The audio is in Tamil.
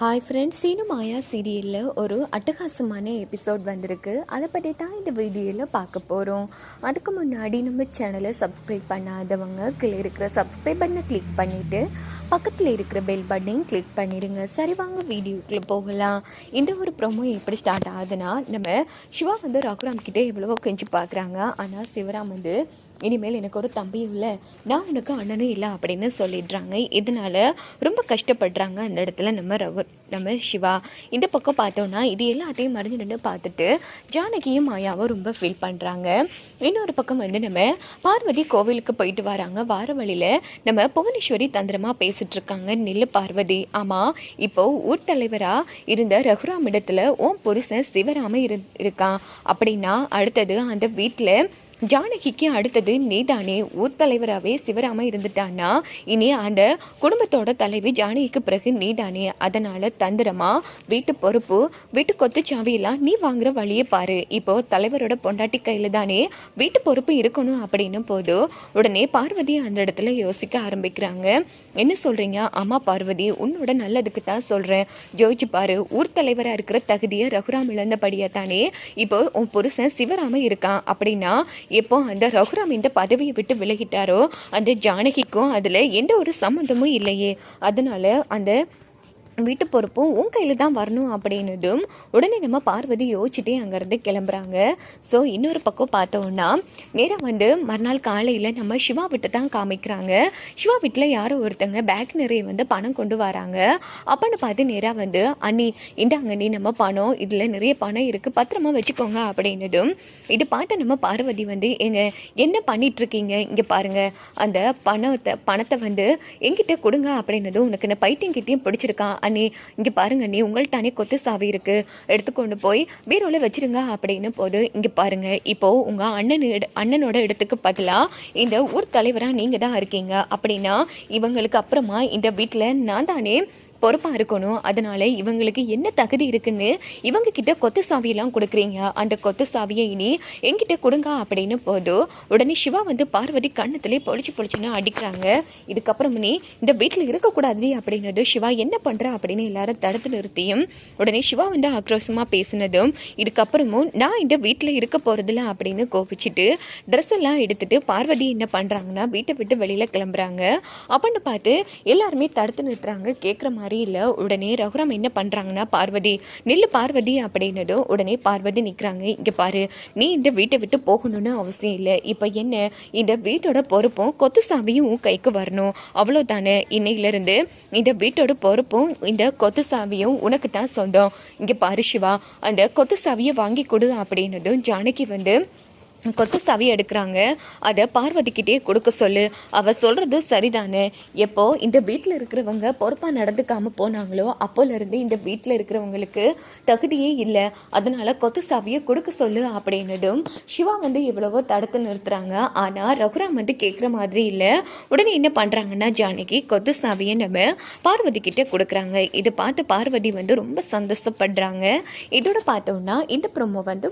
ஹாய் ஃப்ரெண்ட்ஸ் சீனு மாயா சீரியலில் ஒரு அட்டகாசமான எபிசோட் வந்திருக்கு. அதை பற்றி தான் இந்த வீடியோவில் பார்க்க போகிறோம் அதுக்கு முன்னாடி நம்ம சேனலை சப்ஸ்கிரைப் பண்ணாதவங்க கீழே இருக்கிற சப்ஸ்கிரைப் பண்ண கிளிக் பண்ணிவிட்டு பக்கத்தில் இருக்கிற பெல் பட்டனையும் கிளிக் பண்ணிடுங்க சரி வாங்க வீடியோக்குள்ளே போகலாம். இந்த ஒரு ப்ரோமோ எப்படி ஸ்டார்ட் ஆகுதுன்னா நம்ம சிவா வந்து ரகுராம் கிட்டே எவ்வளவோ கெஞ்சி பார்க்குறாங்க. ஆனால் சிவராம் வந்து இனிமேல் எனக்கு ஒரு தம்பி இல்லை நான் உனக்கு அண்ணனும் இல்லை அப்படின்னு சொல்லிடுறாங்க. இதனால் ரொம்ப கஷ்டப்படுறாங்க அந்த இடத்துல நம்ம ரகு நம்ம சிவா. இந்த பக்கம் பார்த்தோன்னா இது எல்லாத்தையும் மறைஞ்சு நின்று பார்த்துட்டு ஜானகியும் மாயாவும் ரொம்ப ஃபீல் பண்ணுறாங்க இன்னொரு பக்கம் வந்து நம்ம பார்வதி கோவிலுக்கு போயிட்டு வராங்க. வார வழியில் நம்ம புவனேஸ்வரி தந்திரமாக பேசிகிட்ருக்காங்க இருக்காங்க. நில்லு பார்வதி. ஆமாம் இப்போ ஊர் தலைவராக இருந்த ரகுராம் இடத்துல ஓம் புருஷன் சிவராம இரு இருக்கான். அப்படின்னா அடுத்தது அந்த வீட்டில் ஜானகிக்கு அடுத்தது நீதானே. ஊர் தலைவராகவே சிவராம இருந்துட்டான்னா இனி அந்த குடும்பத்தோட தலைவி ஜானகிக்கு பிறகு நீதானே. அதனால தந்திரமா வீட்டு பொறுப்பு வீட்டு கொத்து சாவியெல்லாம் நீ வாங்குற வழியை பாரு. இப்போ தலைவரோட பொண்டாட்டி கையில தானே வீட்டு பொறுப்பு இருக்கணும் அப்படின்னு போது உடனே பார்வதி அந்த இடத்துல யோசிக்க ஆரம்பிக்கிறாங்க. என்ன சொல்றீங்க? அம்மா பார்வதி உன்னோட நல்லதுக்கு தான் சொல்றேன். ஜோதிச்சு பாரு ஊர் தலைவரா இருக்கிற தகுதியை ரகுராம் இழந்தபடியா தானே இப்போ உன் புருஷன் சிவராம இருக்கான். அப்படின்னா எப்போ அந்த ரகுராம் இந்த பதவியை விட்டு விலகிட்டாரோ அந்த ஜானகிக்கும் அதில் எந்த ஒரு சம்மந்தமும் இல்லையே. அதனால அந்த வீட்டு பொறுப்பும் உன் கையில் தான் வரணும் அப்படின்னதும் உடனே நம்ம பார்வதி யோசிச்சுட்டே அங்கேருந்து கிளம்புறாங்க. ஸோ இன்னொரு பக்கம் பார்த்தோன்னா நேராக வந்து மறுநாள் காலையில் நம்ம சிவா விட்டு தான் காமிக்கிறாங்க. சிவா வீட்டில் யாரோ ஒருத்தங்க பேக் நிறைய வந்து பணம் கொண்டு வராங்க. அப்பன்னு பார்த்து நேராக வந்து அண்ணி இந்தாங்க நீ நம்ம பணம் இதில் நிறைய பணம் இருக்குது பத்திரமா வச்சுக்கோங்க அப்படின்னதும் இது பார்த்த நம்ம பார்வதி வந்து எங்க என்ன பண்ணிகிட்ருக்கீங்க இங்கே பாருங்கள் அந்த பணத்தை பணத்தை வந்து என்கிட்ட கொடுங்க அப்படின்னதும் உனக்கு இந்த பைத்தியம் கிட்டேயும் பிடிச்சிருக்கான் அண்ணி இங்கே பாருங்க அண்ணி உங்கள்கிட்டனே கொத்து சாவி இருக்கு. எடுத்துக்கொண்டு போய் பீரோவில் வச்சிருங்க அப்படின்னு போது இங்கே பாருங்கள் இப்போது உங்கள் அண்ணன் அண்ணனோட இடத்துக்கு பதிலாக இந்த ஊர் தலைவராக நீங்கள் தான் இருக்கீங்க. அப்படின்னா இவங்களுக்கு அப்புறமா இந்த வீட்டில் நான் தானே பொறுப்பாக இருக்கணும். அதனால இவங்களுக்கு என்ன தகுதி இருக்குன்னு இவங்க கிட்ட கொத்து சாவியெல்லாம் கொடுக்குறீங்க. அந்த கொத்து சாவியை இனி என்கிட்ட கொடுங்க அப்படின்னு போதும் உடனே சிவா வந்து பார்வதி கண்ணத்திலே பொழிச்சு பொழிச்சுன்னு அடிக்கிறாங்க. இதுக்கப்புறம் நீ இந்த வீட்டில் இருக்கக்கூடாது அப்படின்னதும் சிவா என்ன பண்ற அப்படின்னு எல்லாரும் தடுத்து நிறுத்தியும் உடனே சிவா வந்து ஆக்ரோஷமாக பேசினதும் இதுக்கப்புறமும் நான் இந்த வீட்டில் இருக்க போகிறதில்ல அப்படின்னு கோபிச்சுட்டு ட்ரெஸ் எல்லாம் எடுத்துட்டு பார்வதி என்ன பண்ணுறாங்கன்னா வீட்டை விட்டு வெளியில் கிளம்புறாங்க. அப்படின்னு பார்த்து எல்லாருமே தடுத்து நிறுத்துறாங்க. கேட்குற மாதிரி இல்லை உடனே ரகுராம் என்ன பண்ணுறாங்கன்னா பார்வதி நில்லு பார்வதி அப்படின்னதும் உடனே பார்வதி நிற்கிறாங்க இங்கே பாரு நீ இந்த வீட்டை விட்டு போகணும்னு அவசியம் இல்லை. இப்போ என்ன? இந்த வீட்டோட பொறுப்பும் கொத்து சாவியும் உன் கைக்கு வரணும். அவ்வளோதானே இன்னையிலேருந்து இந்த வீட்டோட பொறுப்பும் இந்த கொத்து சாவியும் உனக்கு தான் சொந்தம். இங்கே பாரு சிவா அந்த கொத்து சாவியை வாங்கி கொடு அப்படின்னதும் ஜானகி வந்து கொத்து சாவி எடுக்கிறாங்க. அதை பார்வதிக்கிட்டே கொடுக்க சொல்லு. அவ சொல்றது சரிதானே? எப்போ இந்த வீட்டில் இருக்கிறவங்க பொறுப்பாக நடந்துக்காம போனாங்களோ அப்போலேருந்து இந்த வீட்டில் இருக்கிறவங்களுக்கு தகுதியே இல்லை. அதனால கொத்து சாவியை கொடுக்க சொல்லு அப்படின்னதும் சிவா வந்து எவ்வளவோ தடுத்து நிறுத்துறாங்க. ஆனால் ரகுராம் வந்து கேட்குற மாதிரி இல்லை. உடனே என்ன பண்ணுறாங்கன்னா ஜானகி கொத்து சாவியை நம்ம பார்வதி கிட்டே கொடுக்குறாங்க. இதை பார்த்து பார்வதி வந்து ரொம்ப சந்தோஷப்படுறாங்க. இதோட பார்த்தோம்னா இந்த ப்ரொமோ வந்து